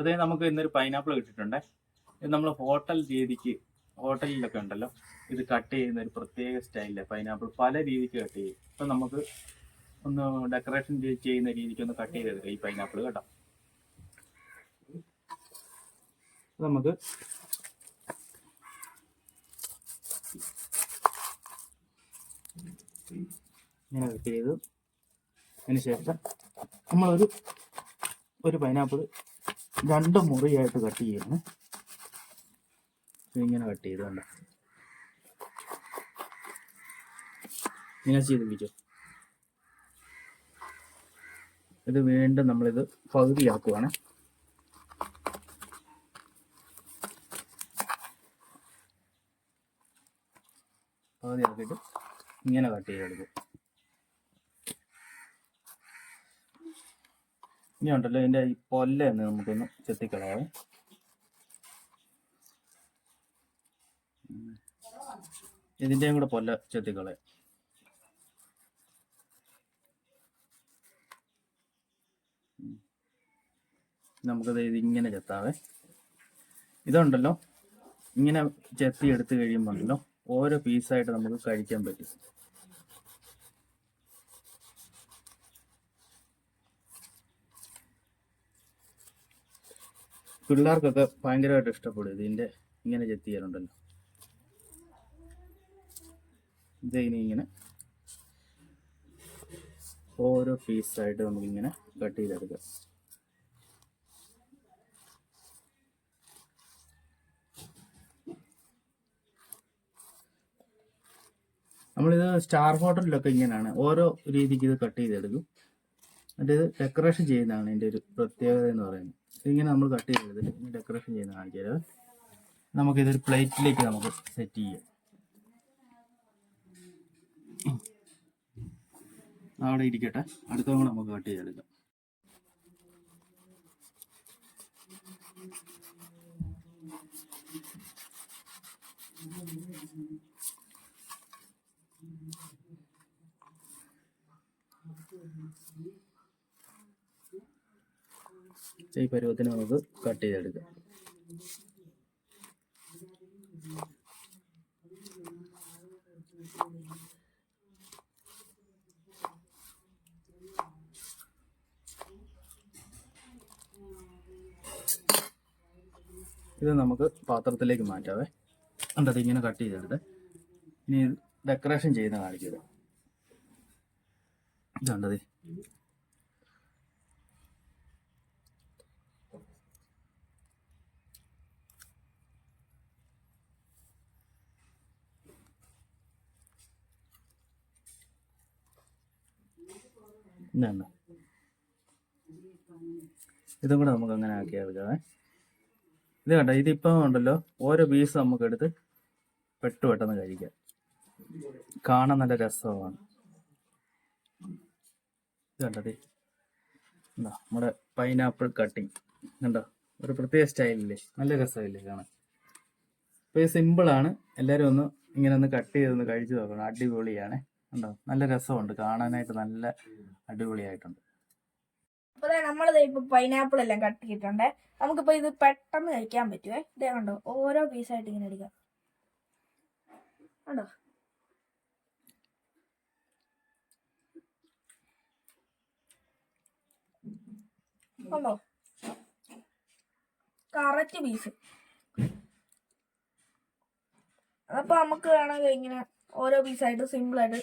അതേ നമുക്ക് ഇന്നൊരു പൈനാപ്പിൾ കിട്ടിയിട്ടുണ്ടേ. ഇത് നമ്മൾ ഹോട്ടൽ രീതിക്ക് ഹോട്ടലിലൊക്കെ ഉണ്ടല്ലോ. ഇത് കട്ട് ചെയ്യുന്ന ഒരു പ്രത്യേക സ്റ്റൈലിലെ പൈനാപ്പിൾ പല രീതിക്ക് കട്ട് ചെയ്യും. ഇപ്പം നമുക്ക് ഒന്ന് ഡെക്കറേഷൻ ചെയ്യുന്ന രീതിക്ക് ഒന്ന് കട്ട് ചെയ്തെടുക്കാം ഈ പൈനാപ്പിൾ കേട്ടോ. നമുക്ക് ഇങ്ങനെ കട്ട് ചെയ്തു. അതിനുശേഷം നമ്മളൊരു ഒരു പൈനാപ്പിൾ രണ്ട് മുറിയായിട്ട് കട്ട് ചെയ്യുന്നു ഇങ്ങനെ കട്ട് ചെയ്ത് കണ്ട? ഇങ്ങനെ ചെയ്ത് പിടിച്ചു ഇത് വീണ്ടും നമ്മളിത് പകുതിയാക്കുവാണ്. പകുതിയാക്കിയിട്ട് ഇങ്ങനെ കട്ട് ചെയ്തെടുക്കും. ഇനി ഉണ്ടല്ലോ ഇതിന്റെ ഈ നമുക്കൊന്ന് ചെത്തിക്കളയാവേ. ഇതിന്റെയും കൂടെ പൊല്ല ചെത്തിക്കളയാം. ഉം. നമുക്കത് ഇത് ഇങ്ങനെ ചെത്താവേ. ഇതുണ്ടല്ലോ ഇങ്ങനെ ചെത്തി എടുത്തു കഴിയുമ്പോൾ ഉണ്ടല്ലോ ഓരോ പീസായിട്ട് നമുക്ക് കഴിക്കാൻ പറ്റും. പിള്ളേർക്കൊക്കെ ഭയങ്കരമായിട്ട് ഇഷ്ടപ്പെടും. ഇതിന്റെ ഇങ്ങനെ ചെത്തിയാലുണ്ടല്ലോ ഇത് ഇനി ഇങ്ങനെ ഓരോ പീസായിട്ട് നമുക്കിങ്ങനെ കട്ട് ചെയ്തെടുക്കാം നമ്മളിത് സ്റ്റാർ ഹോട്ടലിലൊക്കെ ഇങ്ങനെയാണ്. ഓരോ രീതിക്ക് ഇത് കട്ട് ചെയ്തെടുക്കും. ഇത് ഡെക്കറേഷൻ ചെയ്യുന്നതാണ് ഇതിന്റെ ഒരു പ്രത്യേകത എന്ന് പറയുന്നത്. ഇതിങ്ങനെ നമ്മൾ കട്ട് ചെയ്തത് ഡെക്കറേഷൻ ചെയ്യുന്ന കാണിക്കരുത് നമുക്കിതൊരു പ്ലേറ്റിലേക്ക് നമുക്ക് സെറ്റ് ചെയ്യാം. അവിടെ ഇരിക്കട്ടെ. അടുത്ത കൂടെ നമുക്ക് കട്ട് ചെയ്തെടുക്കാം. ഈ പരുവത്തിന് നമുക്ക് കട്ട് ചെയ്തെടുക്കാം. ഇത് നമുക്ക് പാത്രത്തിലേക്ക് മാറ്റാവേ. എന്നിട്ട് ഇങ്ങനെ കട്ട് ചെയ്തെടുത്ത്. ഇനി ഡെക്കറേഷൻ ചെയ്യുന്ന കാണിക്കുക ഇതുണ്ടത്. ഇതാണ് ഇതും കൂടെ നമുക്ക് അങ്ങനെ ആക്കി എടുക്കാം. ഇത് കണ്ട ഇതിപ്പം ഉണ്ടല്ലോ ഓരോ പീസ് നമുക്ക് എടുത്ത് പെട്ടു പെട്ടെന്ന് കഴിക്കാം. കാണാൻ നല്ല രസമാണ്. ഇത് കണ്ടത് എന്താ നമ്മുടെ പൈനാപ്പിൾ കട്ടിങ് കണ്ടോ ഒരു പ്രത്യേക സ്റ്റൈലില്ലേ നല്ല രസമില്ലേ കാണാൻ. അപ്പോൾ ഇത് സിമ്പിളാണ് എല്ലാവരും ഒന്ന് ഇങ്ങനെ ഒന്ന് കട്ട് ചെയ്തൊന്ന് കഴിച്ചു നോക്കണം. അടിപൊളിയാണ്. കണ്ടോ നല്ല രസമുണ്ട്. കാണാനായിട്ട് നല്ല അടിപൊളിയായിട്ടുണ്ട്. അപ്പോൾ നമ്മളിത് ഇപ്പൊ പൈനാപ്പിൾ എല്ലാം കട്ട് ചെയ്തിട്ടുണ്ട്. നമുക്കിപ്പോ ഇത് പെട്ടെന്ന് കഴിക്കാൻ പറ്റുമേ ഇതേ കണ്ടോ? ഓരോ പീസായിട്ട് ഇങ്ങനെ എടുക്കാം കണ്ടോ? കണ്ടോ? കറക്റ്റ് പീസ് അതപ്പോ നമുക്ക് വേണമെങ്കിൽ ഇങ്ങനെ ഓരോ പീസായിട്ട് സിമ്പിൾ ആയിട്ട്